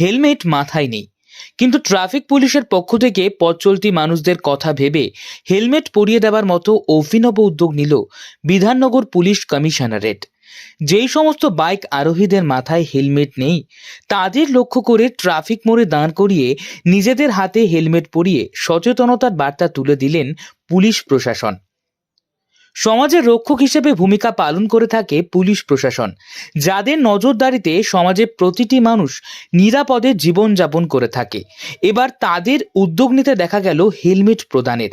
Helmet মাথায় নেই। কিন্তু ট্রাফিক পুলিশের পক্ষ থেকে পথ চলতি মানুষদের কথা ভেবে হেলমেট পরিয়ে দেওয়ার মতো অভিনব উদ্যোগ নিল বিধাননগর পুলিশ কমিশনারেট। যেই সমস্ত বাইক আরোহীদের মাথায় হেলমেট নেই, তাদের লক্ষ্য করে ট্রাফিক মোড়ে দাঁড় করিয়ে নিজেদের হাতে হেলমেট পরিয়ে সচেতনতার বার্তা তুলে দিলেন পুলিশ প্রশাসন। সমাজের রক্ষক হিসেবে ভূমিকা পালন করে থাকে পুলিশ প্রশাসন, যাদের নজরদারিতে সমাজে প্রতিটি মানুষ নিরাপদে জীবনযাপন করে থাকে। এবার তাদের উদ্যোগ নিতে দেখা গেল হেলমেট প্রদানের।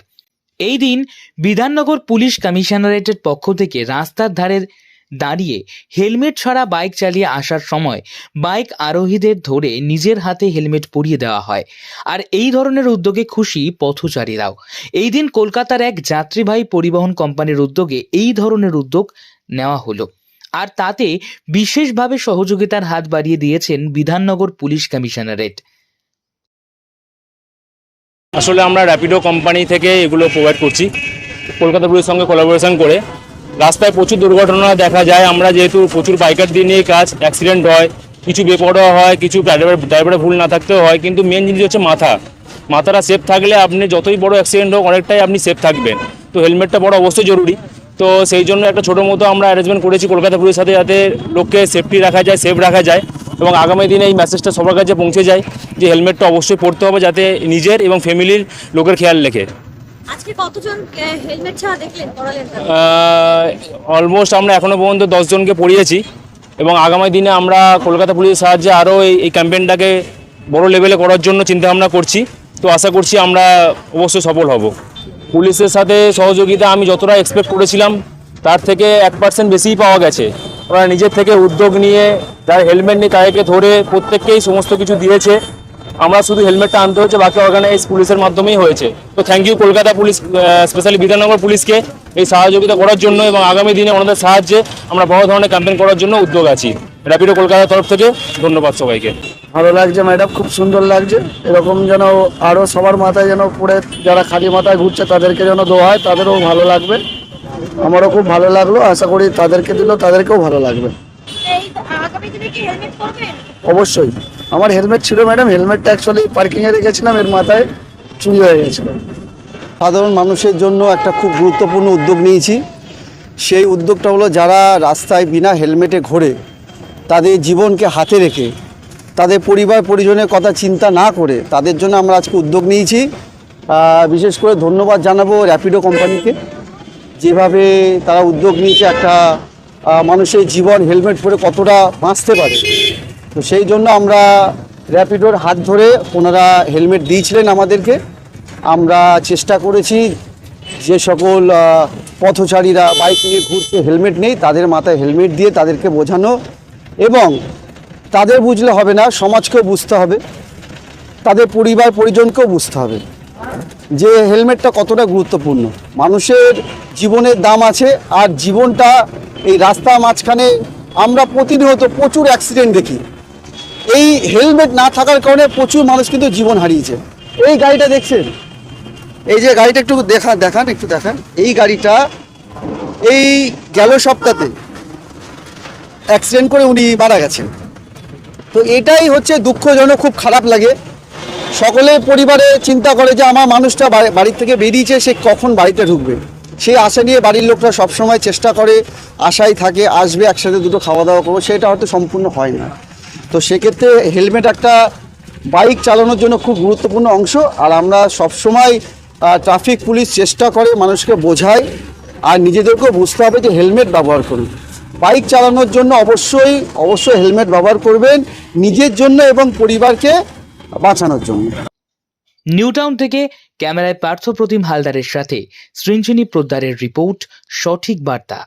এই দিন বিধাননগর পুলিশ কমিশনারেটের পক্ষ থেকে রাস্তার ধারে দাঁড়িয়ে হেলমেট ছাড়া বাইক চালিয়ে আসার সময় বাইক আরোহীদের ধরে নিজের হাতে হেলমেট পরিয়ে দেওয়া হয়। আর এই ধরনের উদ্যোগে খুশি পথচারীরাও। এই দিন কলকাতার এক যাত্রীবাহী পরিবহন কোম্পানির উদ্যোগে এই ধরনের উদ্যোগ নেওয়া হলো। আর তাতে বিশেষভাবে সহযোগিতার হাত বাড়িয়ে দিয়েছেন বিধাননগর পুলিশ কমিশনারেট। আসলে আমরা র্যাপিডো কোম্পানি থেকে এগুলো প্রোভাইড করছি। কলকাতা পুলিশের সঙ্গে কোলাবোরেশন করে রাস্তায় প্রচুর দুর্ঘটনা দেখা যায়। আমরা যেহেতু প্রচুর বাইকারদের নিয়ে কাজ অ্যাক্সিডেন্ট হয়, কিছু বেপরোয়া হয়, কিছু ড্রাইভার ড্রাইভারের ভুল না থাকতেও হয়, কিন্তু মেন জিনিস হচ্ছে মাথা। মাথাটা সেফ থাকলে আপনি যতই বড় অ্যাক্সিডেন্ট হোক, অনেকটাই আপনি সেফ থাকবেন। তো হেলমেটটা বড় অবশ্যই জরুরি। তো সেই জন্য একটা ছোটো মতো আমরা অ্যারেঞ্জমেন্ট করেছি কলকাতা পুলিশের সাথে, যাতে লোককে সেফটি রাখা যায় সেফ রাখা যায় এবং আগামী দিনে এই মেসেজটা সবার কাছে পৌঁছে যায় যে হেলমেটটা অবশ্যই পরতে হবে, যাতে নিজের এবং ফ্যামিলির লোকের খেয়াল রেখে অলমোস্ট আমরা এখনও পর্যন্ত দশজনকে পড়িয়েছি এবং আগামী দিনে আমরা কলকাতা পুলিশের সাহায্যে আরও এই এই ক্যাম্পেইনটাকে বড় লেভেলে করার জন্য চিন্তাভাবনা করছি। তো আশা করছি আমরা অবশ্যই সফল হব। পুলিশের সাথে সহযোগিতা আমি যতটা এক্সপেক্ট করেছিলাম, তার থেকে এক পার্সেন্ট বেশিই পাওয়া গেছে। ওরা নিজের থেকে উদ্যোগ নিয়ে তার হেলমেট নিয়ে তাদেরকে ধরে প্রত্যেককেই সমস্ত কিছু দিয়েছে। আমরা শুধু হেলমেটটা আনতে হচ্ছে বাকি অর্গানাইজ পুলিশের মাধ্যমেই হয়েছে। তো thank you Kolkata police specially Bidhannagar পুলিশকে এই সহযোগিতা করার জন্য এবং আগামী দিনে ওনাদের সাহায্যে আমরা বড় ধরনের ক্যাম্পেইন করার জন্য উদ্যোগ আছি। র্যাপিডো কলকাতার তরফ থেকে ধন্যবাদ সবাইকে। ভালো লাগছে ম্যাডাম খুব সুন্দর লাগছে। এরকম যেন আরও সবার মাথায় যেন পড়ে যারা খালি মাথায় ঘুরছে তাদেরকে যেন দেওয়া হয় তাদেরও ভালো লাগবে। আমারও খুব ভালো লাগল আশা করি তাদেরকে দিলেও তাদেরকেও ভালো লাগবে। অবশ্যই। আমার হেলমেট ছিল, ম্যাডাম, হেলমেটটা অ্যাকচুয়ালি পার্কিংয়ে রেখেছিলাম, এর মাথায় চুরি হয়ে গেছিল। সাধারণ মানুষের জন্য একটা খুব গুরুত্বপূর্ণ উদ্যোগ নিয়েছি। সেই উদ্যোগটা হলো যারা রাস্তায় বিনা হেলমেটে ঘোরে, তাদের জীবনকে হাতে রেখে, তাদের পরিবার, পরিজনের কথা চিন্তা না করে, তাদের জন্য আমরা আজকে উদ্যোগ নিয়েছি। বিশেষ করে ধন্যবাদ জানাব র্যাপিডো কোম্পানিকে যেভাবে তারা উদ্যোগ নিয়েছে একটা মানুষের জীবন হেলমেট পরে কতটা বাঁচতে পারে। তো সেই জন্য আমরা র্যাপিডোর হাত ধরে ওনারা হেলমেট দিয়েছিলেন আমাদেরকে। আমরা চেষ্টা করেছি যে সকল পথচারীরা বাইক নিয়ে ঘুরছে হেলমেট নেই, তাদের মাথায় হেলমেট দিয়ে তাদেরকে বোঝানো এবং তাদের বুঝলে হবে না, সমাজকেও বুঝতে হবে, তাদের পরিবার পরিজনকেও বুঝতে হবে যে হেলমেটটা কতটা গুরুত্বপূর্ণ। মানুষের জীবনের দাম আছে আর জীবনটা এই রাস্তা মাঝখানে আমরা প্রতিনিয়ত প্রচুর অ্যাক্সিডেন্ট দেখি। এই হেলমেট না থাকার কারণে প্রচুর মানুষ কিন্তু জীবন হারিয়েছে। এই গাড়িটা দেখছেন? এই যে গাড়িটা একটু দেখা দেখান, একটু দেখান। এই গাড়িটা এই গেল সপ্তাহে অ্যাক্সিডেন্ট করে উনি মারা গেছেন। তো এটাই হচ্ছে দুঃখজনক, খুব খারাপ লাগে। সকলে পরিবারে চিন্তা করে যে আমার মানুষটা বাড়ি- থেকে বেরিয়েছে, সে কখন বাড়িতে ঢুকবে? সেই আশা নিয়ে বাড়ির লোকরা সবসময় চেষ্টা করে আশায় থাকে, আসবে, একসাথে দুটো খাওয়া দাওয়া করব, সেটা হয়তো সম্পূর্ণ হয় না। তো সেক্ষেত্রে হেলমেট একটা বাইক চালানোর জন্য খুব গুরুত্বপূর্ণ অংশ। আর আমরা সবসময় ট্রাফিক পুলিশ চেষ্টা করে মানুষকে বোঝায় আর নিজেদেরকেও বুঝতে হবে যে হেলমেট ব্যবহার করুন। বাইক চালানোর জন্য অবশ্যই অবশ্যই হেলমেট ব্যবহার করবেন নিজের জন্য এবং পরিবারকে বাঁচানোর জন্য। নিউটাউন থেকে ক্যামেরায় পার্থ প্রতিম হালদারের সাথে সৃঞ্জিনী প্রদ্দারের রিপোর্ট, সঠিক বার্তা।